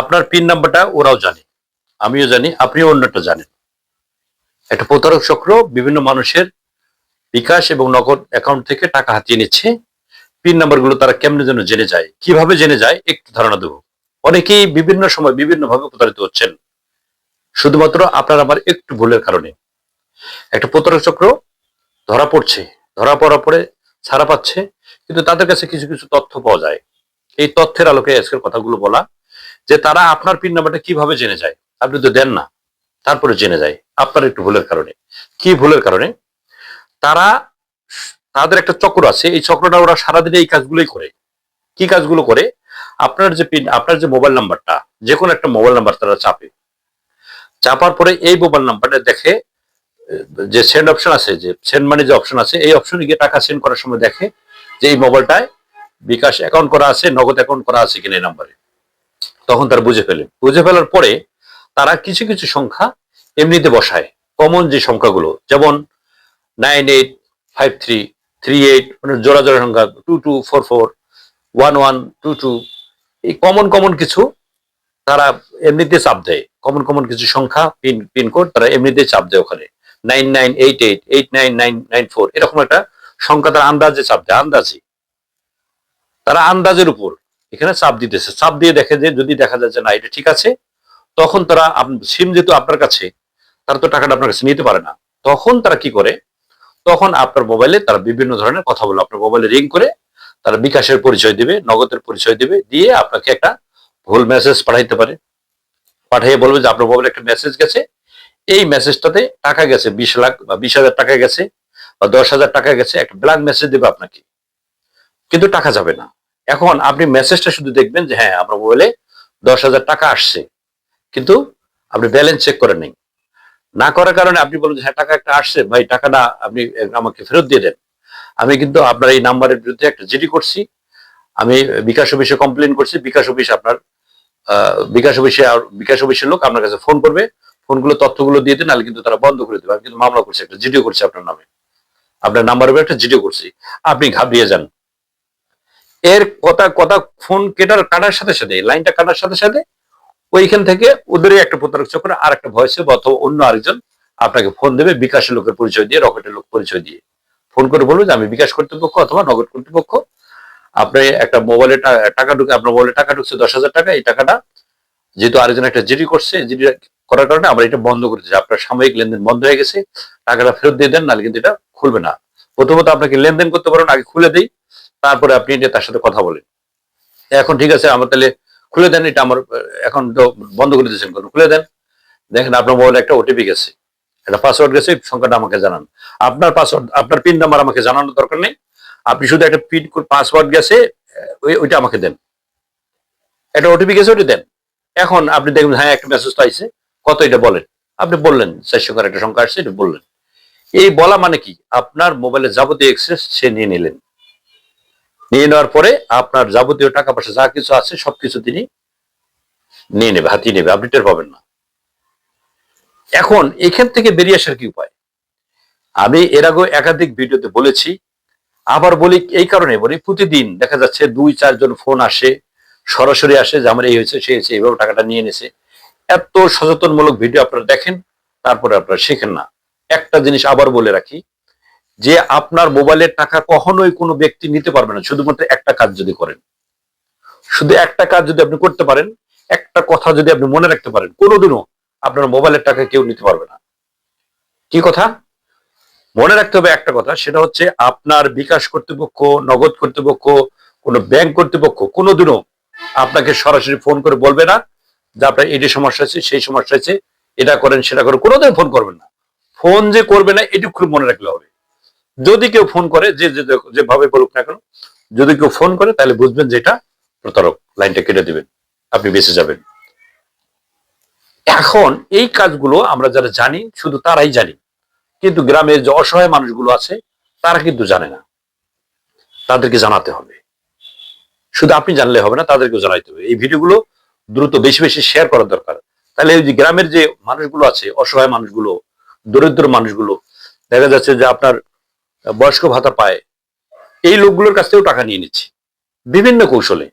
আপনার পিন নাম্বারটা ওরাও জানে। আমিও জানি, আপনিও অন্যটা জানেন। একটা প্রতারক চক্র বিভিন্ন মানুষের বিকাশ এবং নগদ অ্যাকাউন্ট থেকে টাকা হাতিয়ে নিচ্ছে। পিন নাম্বারগুলো তারা কেমনে যেন জেনে যায়, কীভাবে জেনে যায়, একটু ধারণা দেবো। অনেকেই বিভিন্ন সময় বিভিন্ন ভাবে প্রতারিত হচ্ছেন। শুধুমাত্র আপনার আমার একটু ভুলের কারণে। একটা প্রতারক চক্র ধরা পড়ছে, ধরা পড়ার পরে ছাড়া পাচ্ছে, কিন্তু তাদের কাছে কিছু কিছু তথ্য পাওয়া যায়। এই তথ্যের আলোকে আজকের কথাগুলো বলা যে তারা আপনার পিন নাম্বারটা কীভাবে জেনে যায়? আপনি তো দেন না। তারপরে জেনে যায়। আপনার একটু ভুলের কারণে। কি ভুলের কারণে? তারা তাদের একটা চক্র আছে। এই চক্রটা ওরা সারাদিনে এই কাজগুলোই করে। কি কাজগুলো করে? আপনার যে পিন, আপনার যে মোবাইল নাম্বারটা যে কোনো একটা মোবাইল নাম্বার তারা চাপে। চাপার পরে এই মোবাইল নাম্বারটা দেখে, যে সেন্ড অপশন আছে, যে সেন্ড মানি যে অপশন আছে, এই অপশনে গিয়ে টাকা সেন্ড করার সময় দেখে যে এই মোবাইলটায় বিকাশ অ্যাকাউন্ট করা আছে, নগদ অ্যাকাউন্ট করা আছে কিনা এই নাম্বারে। তখন তারা বুঝে ফেলে। বুঝে ফেলার পরে তারা কিছু কিছু সংখ্যা এমনিতে বসায়। কমন যে সংখ্যাগুলো, যেমন nine eight five three three eight মানে জোড়া জোড়া সংখ্যা two two four four one one two two এই কমন কমন কিছু তারা এমনিতে চাপ দেয়। কমন কমন কিছু সংখ্যা পিন পিনকোড তারা এমনিতে চাপ দেয় ওখানে। Nine nine eight eight eight nine nine nine four এরকম একটা সংখ্যা তারা আন্দাজে চাপ দেয়, আন্দাজে। তারা আন্দাজের উপর এখানে চাপ দিতেছে। চাপ দিয়ে দেখে যে যদি দেখা যায় যে না, এটা ঠিক আছে, তখন তারা সিম যেহেতু আপনার কাছে, তারা তো টাকাটা আপনার কাছে নিতে পারে না। তখন তারা কি করে? তখন আপনার মোবাইলে তারা বিভিন্ন ধরনের কথা বলে। আপনার মোবাইলে রিং করে তারা বিকাশের পরিচয় দিবে, নগদের পরিচয় দিবে, দিয়ে আপনাকে একটা ভুল মেসেজ পাঠাইতে পারে। পাঠিয়ে বলবে যে আপনার মোবাইলে একটা মেসেজ গেছে, এই মেসেজটাতে টাকা গেছে, বিশ লাখ বা বিশ হাজার টাকা গেছে বা দশ হাজার টাকা গেছে, একটা ব্ল্যাঙ্ক মেসেজ দেবে আপনাকে। কিন্তু টাকা যাবে না। এখন আপনি মেসেজটা শুধু দেখবেন যে হ্যাঁ আপনার মোবাইলে দশ হাজার টাকা আসছে। কিন্তু আপনি ব্যালেন্স চেক করে নেই। না করার কারণে আপনি বলেন হ্যাঁ টাকা একটা আসছে, ভাই, টাকাটা আপনি আমাকে ফেরত দিয়ে দেন। আমি কিন্তু আপনার এই নাম্বারের বিরুদ্ধে একটা জিডি করছি। আমি বিকাশ অফিসে কমপ্লেন করছি, বিকাশ অফিস আপনার বিকাশ অফিসে আর- বিকাশ অফিসের লোক আপনার কাছে ফোন করবে। ফোনগুলো তথ্যগুলো দিয়ে দেন, নাহলে কিন্তু তারা বন্ধ করে দেবে। আমি কিন্তু মামলা করছি, একটা জিডিও করছি আপনার নামে। আপনার নাম্বারের একটা জিডিও করছি। আপনি ঘাবড়িয়ে যান। এর কথা কথা ফোন কেটার কাটার সাথে সাথে, লাইনটা কাটার সাথে সাথে ওইখান থেকে ওদেরই একটা প্রতারক চক্র আর একটা ভয়েসে অথবা অন্য আরেকজন আপনাকে ফোন দেবে বিকাশের লোকের পরিচয় দিয়ে, রকেটের লোক পরিচয় দিয়ে। ফোন করে বলবে যে, আমি বিকাশ কর্তৃপক্ষ অথবা নগদ কর্তৃপক্ষ। আপনি একটা মোবাইলে টাকা ঢুকে, আপনার মোবাইলে টাকা ঢুকছে দশ হাজার টাকা, এই টাকাটা যেহেতু আরেকজন একটা জিডি করছে, জিডি করার কারণে আমরা এটা বন্ধ করে দিচ্ছি আপনার সাময়িক লেনদেন বন্ধ হয়ে গেছে, টাকাটা ফেরত দিয়ে দেন, নাহলে কিন্তু এটা খুলবে না। প্রথমত আপনাকে লেনদেন করতে পারেন আগে খুলে দেই। তারপরে আপনি তার সাথে কথা বলেন। এখন ঠিক আছে, আমার তাহলে খুলে দেন, এটা আমার, এখন তো বন্ধ করে দিয়েছেন কেন? খুলে দেন। দেখেন, আপনার মোবাইলে একটা ওটিপি গেছে। একটা পাসওয়ার্ড গেছে সংখ্যাটা আমাকে জানান। আপনার পাসওয়ার্ড আপনার পিন নাম্বার আমাকে জানানোর দরকার নেই। আপনি শুধু একটা পিন পাসওয়ার্ড গেছে, ওই- ওইটা আমাকে দেন। একটা ওটিপি গেছে ওটা দেন। এখন আপনি দেখবেন হ্যাঁ একটা মেসেজ আইছে। কত এটা বলেন? আপনি বললেন, চার সংখ্যার একটা সংখ্যা আসছে, এটা বললেন। এই বলা মানে কি? আপনার মোবাইলে যাবতীয় এক্সেস সে নিয়ে নিলেন। নিয়ে নেওয়ার পরে আপনার যাবতীয় টাকা পয়সা যা কিছু আছে সবকিছু তিনি নিয়ে নেবে, হাতিয়ে নেবে আপনি টের পাবেন না। এখন এখান থেকে বেরিয়ে আসার কি উপায়? আমি এর আগে একাধিক ভিডিওতে বলেছি, আবার বলি এই কারণে বলি, প্রতিদিন দেখা যাচ্ছে দুই, চারজন ফোন আসে, সরাসরি আসে যে আমার এই হয়েছে সে হয়েছে, এইভাবে টাকাটা নিয়ে নিছে। এত সচেতনমূলক ভিডিও আপনারা দেখেন, তারপরে আপনারা শেখেন না। একটা জিনিস আবার বলে রাখি যে আপনার মোবাইলের টাকা কখনোই কোনো ব্যক্তি নিতে পারবে না, শুধুমাত্র একটা কাজ যদি করেন। শুধু একটা কাজ যদি আপনি করতে পারেন, একটা কথা যদি আপনি মনে রাখতে পারেন, কোনোদিনও আপনার মোবাইলের টাকা কেউ নিতে পারবে না। কি কথা? মনে রাখতে হবে একটা কথা, সেটা হচ্ছে আপনার বিকাশ কর্তৃপক্ষ, নগদ কর্তৃপক্ষ, কোনো ব্যাংক কর্তৃপক্ষ কোনোদিনও আপনাকে সরাসরি ফোন করে বলবে না যে আপনার এটি সমস্যা আছে সেই সমস্যা আছে এটা করেন, সেটা করেন কোনোদিন ফোন করবেন না। ফোন যে করবে না, এটুকু খুব মনে রাখলে হবে। যদি কেউ ফোন করে, যে যেভাবে বলুক না কেন, যদি কেউ ফোন করে, তাহলে বুঝবেন যে এটা প্রতারক লাইনটা কেটে দিবেন, আপনি বেঁচে যাবেন। এখন এই কাজগুলো আমরা যারা জানি, শুধু তারাই জানি। কিন্তু গ্রামের যে অসহায় মানুষগুলো আছে, তারা কিন্তু জানে না। তাদেরকে জানাতে হবে। শুধু আপনি জানলে হবে না, তাদেরকেও জানাইতে হবে। এই ভিডিওগুলো দ্রুত বেশি বেশি শেয়ার করা দরকার। তাহলে এই যে গ্রামের যে মানুষগুলো আছে, অসহায় মানুষগুলো, দরিদ্র মানুষগুলো, দেখা যাচ্ছে যে আপনার বয়স্ক ভাতা পায়, এই লোকগুলোর কাছ থেকেও টাকা নিয়ে নিচ্ছে, বিভিন্ন কৌশলে।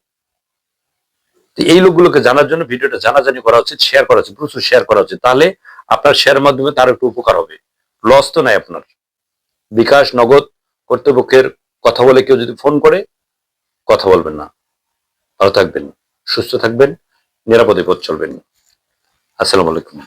এই লোকগুলোকে জানার জন্য ভিডিওটা জানাজানি করা উচিত শেয়ার করা উচিত প্রচুর শেয়ার করা উচিত তাহলে আপনার শেয়ার মাধ্যমে তার একটু উপকার হবে। লস তো নাই আপনার। বিকাশ, নগদ, কর্তৃপক্ষের কথা বলে কেউ যদি ফোন করে, কথা বলবেন না। ভালো থাকবেন, সুস্থ থাকবেন, নিরাপদে পথ চলবেন। আসসালামু আলাইকুম।